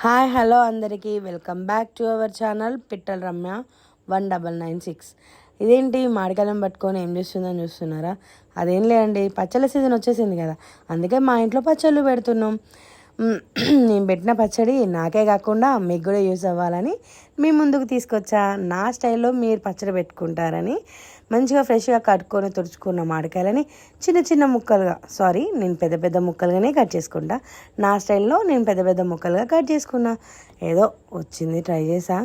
Hi hello అందరికీ. Welcome back to our channel Pittala Ramya one double nine six. ఇదేంటి? మాడికాయం పట్టుకొని ఏం చేస్తుందని చూస్తున్నారా? అదేం లేదండి పచ్చళ్ళ సీజన్ వచ్చేసింది కదా. అందుకే మా ఇంట్లో పచ్చళ్ళు పెడుతున్నాం. నేను పెట్టిన పచ్చడి నాకే కాకుండా మీకు కూడా యూస్ అవ్వాలని మీ ముందుకు తీసుకొచ్చా. నా స్టైల్లో మీరు పచ్చడి పెట్టుకుంటారని మంచిగా ఫ్రెష్గా కట్టుకొని తుడుచుకున్న మామిడికాయలని చిన్న చిన్న ముక్కలుగా సారీ నేను పెద్ద పెద్ద ముక్కలుగానే కట్ చేసుకుంటా. నా స్టైల్లో నేను పెద్ద పెద్ద ముక్కలుగా కట్ చేసుకున్నా. ఏదో వచ్చింది ట్రై చేసా.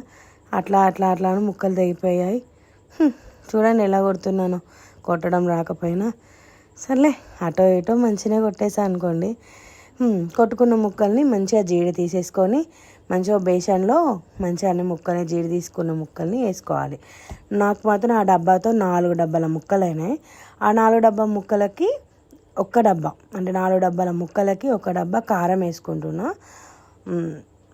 అట్లా అట్లా అట్లా ముక్కలు తెగిపోయాయి. చూడండి ఎలా కొడుతున్నాను. కొట్టడం రాకపోయినా. సర్లే అటో ఇటో మంచిగా కొట్టేసా అనుకోండి. కొట్టుకున్న ముక్కల్ని మంచిగా జీడి తీసేసుకొని మంచిగా బేసన్లో మంచిగా అన్ని ముక్కల్ని జీడి తీసుకున్న ముక్కల్ని వేసుకోవాలి. నాకు మాత్రం ఆ డబ్బాతో నాలుగు డబ్బాల ముక్కలు అయినాయి ఆ నాలుగు డబ్బా ముక్కలకి ఒక్క డబ్బా అంటే నాలుగు డబ్బాల ముక్కలకి ఒక డబ్బా కారం వేసుకుంటున్నా.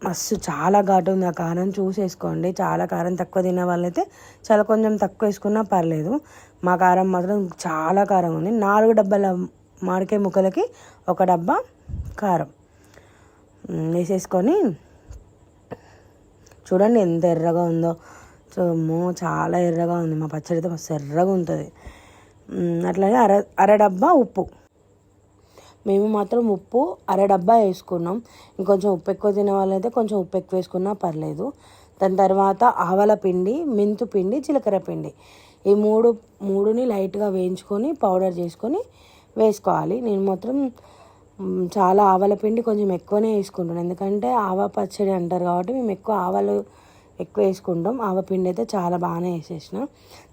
మస్తు చాలా ఘాటు ఉంది ఆ కారం చూసేసుకోండి. చాలా కారం తక్కువ తినే వాళ్ళైతే చాలా కొంచెం తక్కువ వేసుకున్నా పర్లేదు. మా కారం మాత్రం చాలా కారం ఉంది. నాలుగు డబ్బాల మామిడికాయ ముక్కలకి ఒక డబ్బా కారం. వేసేసుకొని చూడండి ఎంత ఎర్రగా ఉందో. సో చాలా ఎర్రగా ఉంది. మా పచ్చడితో మస్తు ఎర్రగా ఉంటుంది. అట్లాగే అర అర డబ్బా ఉప్పు. మేము మాత్రం ఉప్పు అర డబ్బా వేసుకున్నాం. ఇంకొంచెం ఉప్పు ఎక్కువ తినే వాళ్ళైతే కొంచెం ఉప్పు ఎక్కువ వేసుకున్నా పర్లేదు. దాని తర్వాత ఆవల పిండి మెంతు పిండి జీలకర్ర పిండి. ఈ మూడు మూడుని లైట్గా వేయించుకొని పౌడర్ చేసుకొని వేసుకోవాలి. నేను మాత్రం చాలా ఆవల పిండి కొంచెం ఎక్కువనే వేసుకుంటాను. ఎందుకంటే ఆవ పచ్చడి అంటారు కాబట్టి మేము ఎక్కువ ఆవాలు ఎక్కువ వేసుకుంటాం. ఆవ పిండి అయితే చాలా బాగానే వేసేసిన.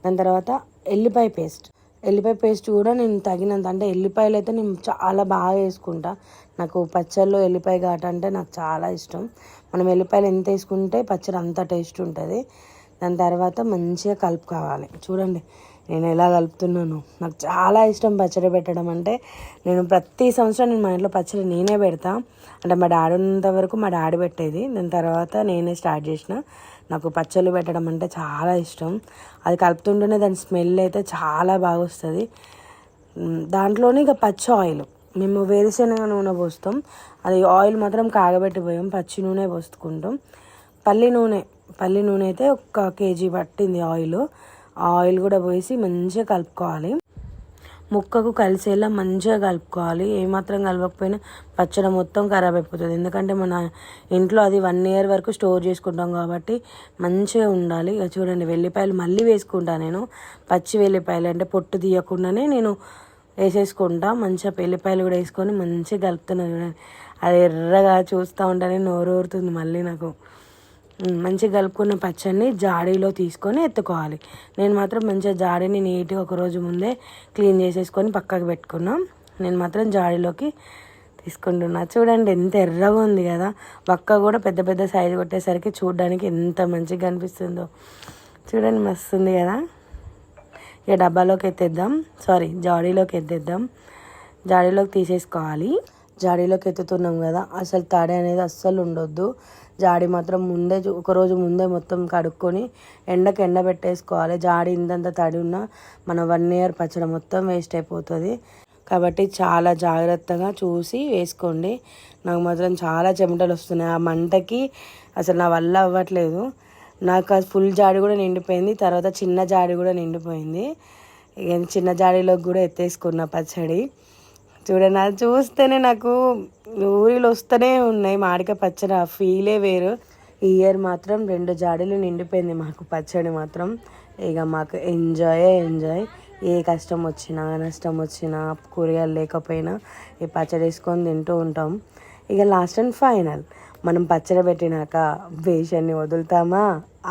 దాని తర్వాత ఎల్లిపాయ పేస్ట్. ఎల్లిపాయ పేస్ట్ కూడా నేను తగినంత అంటే ఎల్లిపాయలు అయితే నేను చాలా బాగా వేసుకుంటా. నాకు పచ్చళ్ళు ఎల్లిపాయ ఘాట అంటే నాకు చాలా ఇష్టం. మనం ఎల్లిపాయలు ఎంత వేసుకుంటే పచ్చడి అంత టేస్ట్ ఉంటుంది. దాని తర్వాత మంచిగా కలుపుకోవాలి. చూడండి. నేను ఎలా కలుపుతున్నాను. నాకు చాలా ఇష్టం పచ్చడి పెట్టడం అంటే నేను ప్రతి సంవత్సరం నేను మా ఇంట్లో పచ్చడి నేనే పెడతా. అంటే మా డాడీ ఉన్నంత వరకు మా డాడీ పెట్టేది. దాని తర్వాత నేనే స్టార్ట్ చేసిన. నాకు పచ్చళ్ళు పెట్టడం అంటే చాలా ఇష్టం. అది కలుపుతుంటేనే దాని స్మెల్ అయితే చాలా బాగా వస్తుంది. దాంట్లోనే ఇక పచ్చి ఆయిల్. మేము వేరుశనగ నూనె పోస్తాం. అది ఆయిల్ మాత్రం కాగబెట్టిపోయాం. పచ్చి నూనె పోసుకుంటాం. పల్లి నూనె. పల్లి నూనె అయితే ఒక కేజీ పట్టింది ఆయిల్. ఆయిల్ కూడా పోసి మంచిగా కలుపుకోవాలి. ముక్కకు కలిసేలా మంచిగా కలుపుకోవాలి. ఏమాత్రం కలపకపోయినా పచ్చడి మొత్తం ఖరాబ్ అయిపోతుంది. ఎందుకంటే మన ఇంట్లో అది వన్ ఇయర్ వరకు స్టోర్ చేసుకుంటాం కాబట్టి మంచిగా ఉండాలి. ఇక చూడండి వెల్లిపాయలు మళ్ళీ వేసుకుంటా నేను. పచ్చి వెల్లిపాయలు అంటే పొట్టు తీయకుండానే నేను వేసేసుకుంటా. మంచిగా వెల్లిపాయలు కూడా వేసుకొని మంచిగా కలుపుతున్నాను. చూడండి అది ఎర్రగా చూస్తూ ఉంటానే నోరు ఊరుతుంది మళ్ళీ నాకు. మంచిగా కలుపుకున్న పచ్చడిని జాడీలో తీసుకొని ఎత్తుకోవాలి. నేను మాత్రం మంచిగా జాడీని నీట్గా ఒక రోజు ముందే క్లీన్ చేసేసుకొని పక్కకు పెట్టుకున్నాం. నేను మాత్రం జాడీలోకి తీసుకుంటున్నా. చూడండి ఎంత ఎర్రగా ఉంది కదా. పక్క కూడా పెద్ద పెద్ద సైజు కొట్టేసరికి చూడడానికి ఎంత మంచిగా కనిపిస్తుందో. చూడండి మస్తు ఉంది కదా. ఇక డబ్బాలోకి ఎత్తేద్దాం. సారీ జాడీలోకి ఎత్తేద్దాం. జాడీలోకి తీసేసుకోవాలి. జాడీలోకి ఎత్తుతున్నాం కదా అసలు తడి అనేది అస్సలు ఉండొద్దు. జాడీ మాత్రం ముందే చూ- ముందే మొత్తం కడుక్కొని ఎండకు ఎండ పెట్టేసుకోవాలి. జాడి ఇంతంత తడి ఉన్నా మన వన్ ఇయర్ పచ్చడి మొత్తం వేస్ట్ అయిపోతుంది. కాబట్టి చాలా జాగ్రత్తగా చూసి వేసుకోండి. నాకు మాత్రం చాలా చెమటలు వస్తున్నాయి. ఆ మంటకి అసలు నా వల్ల అవ్వట్లేదు. నాకు ఫుల్ జాడి కూడా నిండిపోయింది. తర్వాత చిన్న జాడి కూడా నిండిపోయింది. చిన్న జాడీలోకి కూడా ఎత్తేసుకున్న పచ్చడి. చూడండి అది చూస్తేనే నాకు ఊరిలో వస్తూనే ఉన్నాయి. మామిడికాయ పచ్చడి ఆ ఫీలే వేరు. ఈ ఇయర్ మాత్రం రెండు జాడీలు నిండిపోయింది మాకు పచ్చడి మాత్రం. ఇక మాకు ఎంజాయే ఎంజాయ్ ఏ కష్టం వచ్చినా నష్టం వచ్చినా కూరగాయలు లేకపోయినా ఈ పచ్చడి వేసుకొని తింటూ ఉంటాం. ఇక లాస్ట్ అండ్ ఫైనల్ మనం పచ్చడి పెట్టినాక బేషన్ని వదులుతామా?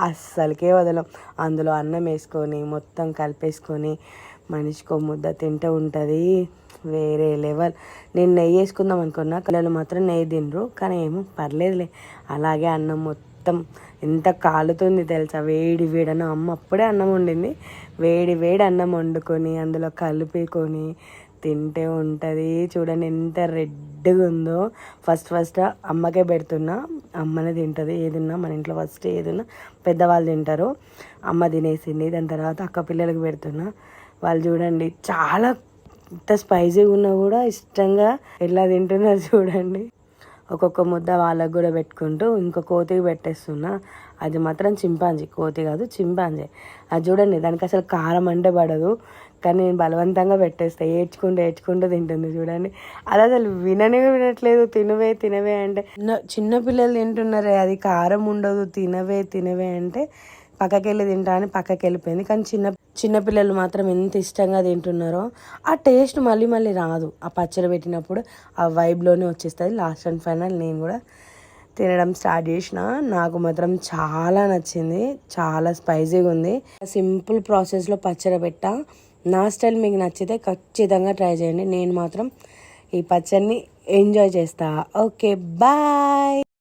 అస్సలకే వదలం. అందులో అన్నం వేసుకొని మొత్తం కలిపేసుకొని మనిషికో ముద్ద తింటూ ఉంటుంది. వేరే లెవెల్. నేను నెయ్యి వేసుకుందాం అనుకున్నా పిల్లలు మాత్రం నెయ్యి తినరు. కానీ ఏమో పర్లేదులే. అలాగే అన్నం మొత్తం ఎంత కాలుతుంది తెలుసా? వేడి వేడి అన్నం అమ్మ అప్పుడే అన్నం వండింది. వేడి వేడి అన్నం వండుకొని అందులో కలిపేకొని తింటే ఉంటుంది. చూడండి ఎంత రెడ్గా ఉందో ఫస్ట్ ఫస్ట్ అమ్మకే పెడుతున్నా. అమ్మనే తింటుంది. ఏదున్నా మన ఇంట్లో ఫస్ట్ ఏదున్నా పెద్దవాళ్ళు తింటారు. అమ్మ తినేసింది. దాని తర్వాత అక్క పిల్లలకు పెడుతున్నా. వాళ్ళు చూడండి చాలా ఇంత స్పైసీగా ఉన్నా కూడా ఇష్టంగా ఎలా తింటున్నారు చూడండి. ఒక్కొక్క ముద్ద వాళ్ళకు కూడా పెట్టుకుంటూ ఇంకో కోతికి పెట్టేస్తున్నా. అది మాత్రం చింపాంజీ కోతి కాదు చింపాంజీ. అది చూడండి దానికి అసలు కారం అంటే పడదు. కానీ నేను బలవంతంగా పెట్టేస్తా. ఏడ్చుకుంటూ ఏడ్చుకుంటూ తింటుంది చూడండి. అది అసలు విననే వినట్లేదు. తినవే తినవే అంటే. చిన్న చిన్న పిల్లలు తింటున్నారే అది కారం ఉండదు. తినవే తినవే అంటే పక్కకెళ్ళి తింటా అని పక్కకి వెళ్ళిపోయింది కానీ చిన్న చిన్నపిల్లలు మాత్రం ఎంత ఇష్టంగా తింటున్నారో ఆ టేస్ట్ మళ్ళీ మళ్ళీ రాదు. ఆ పచ్చడి పెట్టినప్పుడు ఆ వైబ్లోనే వచ్చేస్తుంది. లాస్ట్ అండ్ ఫైనల్ నేను కూడా తినడం స్టార్ట్ చేసిన. నాకు మాత్రం చాలా నచ్చింది. చాలా స్పైసీగా ఉంది. సింపుల్ ప్రాసెస్లో పచ్చడి పెట్టా. నా స్టైల్ మీకు నచ్చితే ఖచ్చితంగా ట్రై చేయండి. నేను మాత్రం ఈ పచ్చడిని ఎంజాయ్ చేస్తా. Okay bye